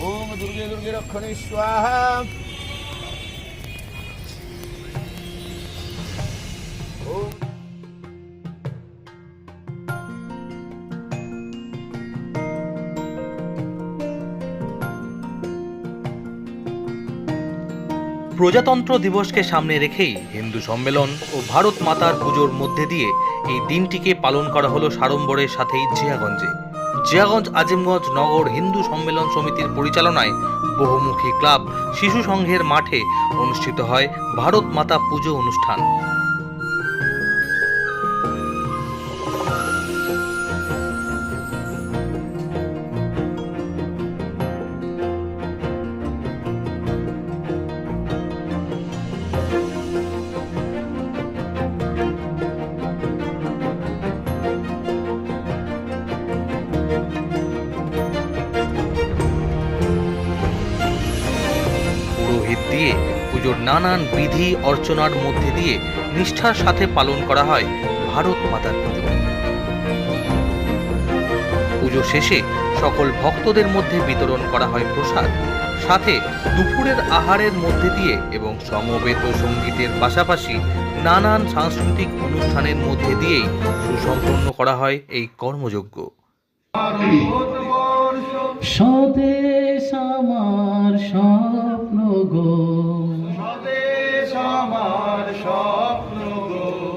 ওম দুর্গে দুর্গে রক্ষণে স্বাহা প্রজাতন্ত্র দিবসকে সামনে রেখেই হিন্দু সম্মেলন ও ভারত মাতার পুজোর মধ্যে দিয়ে এই দিনটিকে পালন করা হলো সাড়ম্বরের সাথেই জিয়াগঞ্জে জিয়াগঞ্জ আজিমগঞ্জ নগর হিন্দু সম্মেলন সমিতির পরিচালনায় বহুমুখী ক্লাব শিশু সংঘের মাঠে অনুষ্ঠিত হয় ভারত মাতা পুজো অনুষ্ঠান। পুরোহিত দিয়ে পুজোর নানান বিধি অর্চনার মধ্যে দিয়ে নিষ্ঠার সাথে পালন করা হয় ভারত মাতার পুজো। পুজো শেষে সকল ভক্তদের মধ্যে বিতরণ করা হয় প্রসাদ, সাথে দুপুরের আহারের মধ্যে দিয়ে এবং সমবেত সঙ্গীতের পাশাপাশি নানান সাংস্কৃতিক অনুষ্ঠানের মধ্যে দিয়েই সুসম্পন্ন করা হয় এই কর্মযজ্ঞ। স্বদেশ আমার স্বপ্ন গো। আমার স্বপ্ন গো।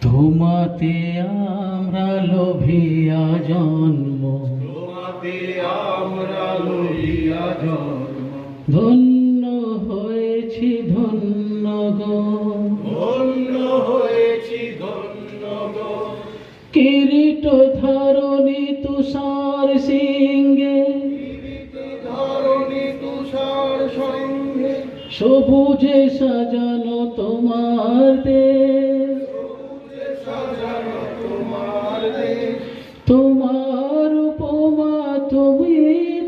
তোমাতে আমরা লোভিয়া জন্ম। তোমাতে আমরা লইয়া জন্ম। ধন্য হয়েছি ধন্য গো। ধন্য হয়েছি ধন্য গো। কিরিট ধরণী সবুজে সাজানো তোমার দেশ। তোমার উপমা তুমি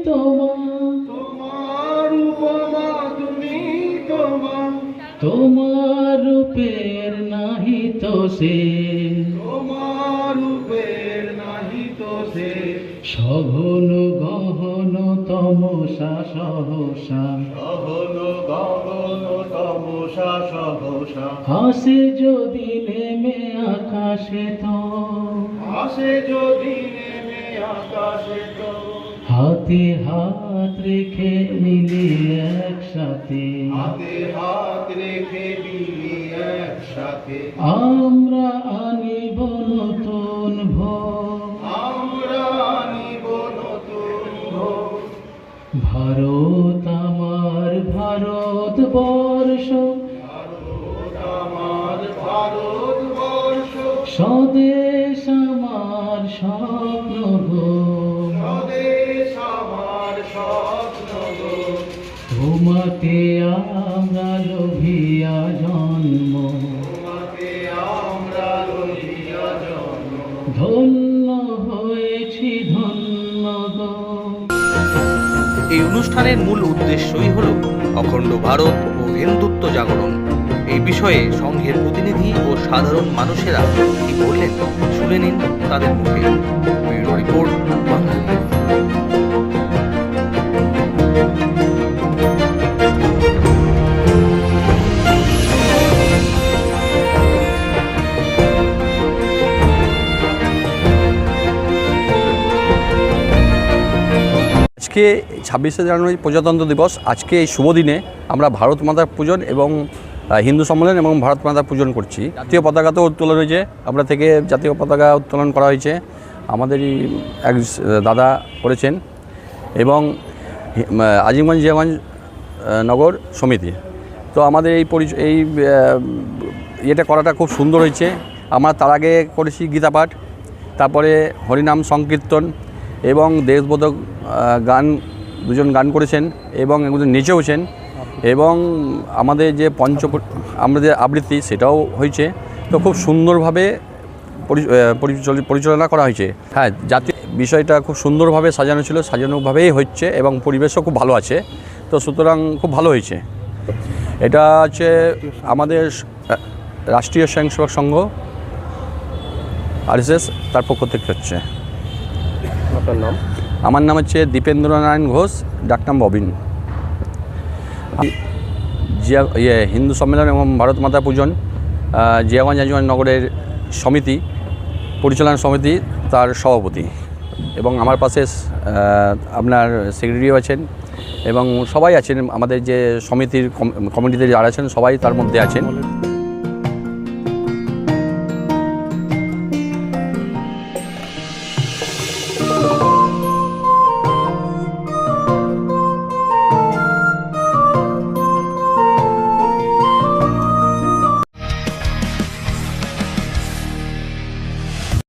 তোমার উপমা তুমি। তোমার তোমার রূপের নাহি তো সে। সঘন গহন তমসা সহসা সহন গগন তমসা সহসা। হাসে যদি নেমে আকাশে তো। আসে যদি নেমে আকাশে তো। হাতে হাত রেখে মিলিয়ে একসাথে। হাতে হাত রেখে দিলি একসাথে। আমরা ভারত আমার ভারত বর্ষ স্বদেশ আমার স্বপ্ন গো। তোমাতে আমরা লোভিয়া অনুষ্ঠানের মূল উদ্দেশ্যই হল অখণ্ড ভারত ও হিন্দুত্ব জাগরণ। এই বিষয়ে সংঘের প্রতিনিধি ও সাধারণ মানুষেরা কি বললেন, শুনে নিন তাদের মুখে। রিপোর্ট আজকে ছাব্বিশে জানুয়ারি প্রজাতন্ত্র দিবস। আজকে এই শুভ দিনে আমরা ভারত মাতার পূজন এবং হিন্দু সম্মেলন এবং ভারত মাতার পূজন করছি। জাতীয় পতাকা তো উত্তোলন হয়েছে, আমরা থেকে জাতীয় পতাকা উত্তোলন করা হয়েছে। আমাদেরই এক দাদা করেছেন এবং আজিমগঞ্জ জিয়াগঞ্জ নগর সমিতি। তো আমাদের এই পরিচয় এই ইয়েটা করাটা খুব সুন্দর হয়েছে। আমরা তার আগে করেছি গীতা পাঠ তারপরে হরিনাম সংকীর্তন এবং দেশবোধক গান, দুজন গান করেছেন এবং একজন নেচেওছেন এবং আমাদের যে পঞ্চ আমাদের আবৃত্তি সেটাও হয়েছে। তো খুব সুন্দরভাবে পরিচালনা করা হয়েছে। হ্যাঁ জাতীয় বিষয়টা খুব সুন্দরভাবে সাজানো ছিল, সাজানোভাবেই হচ্ছে এবং পরিবেশও খুব ভালো আছে। তো সুতরাং খুব ভালো হয়েছে। এটা হচ্ছে আমাদের রাষ্ট্রীয় স্বয়ংসেবক সংঘ, আরএসএস, তার পক্ষ থেকে হচ্ছে। আপনার নাম? আমার নাম হচ্ছে দীপেন্দ্র নারায়ণ ঘোষ ডাকনাম ববিন। জিয়া ইয়ে হিন্দু সম্মেলন এবং ভারত মাতা পূজন জিয়াগঞ্জ আজমান নগরের সমিতি, পরিচালনা সমিতি, তার সভাপতি। এবং আমার পাশে আপনার সেক্রেটারিও আছেন এবং সবাই আছেন, আমাদের যে সমিতির কমিটিতে যারা আছেন সবাই তার মধ্যে আছেন।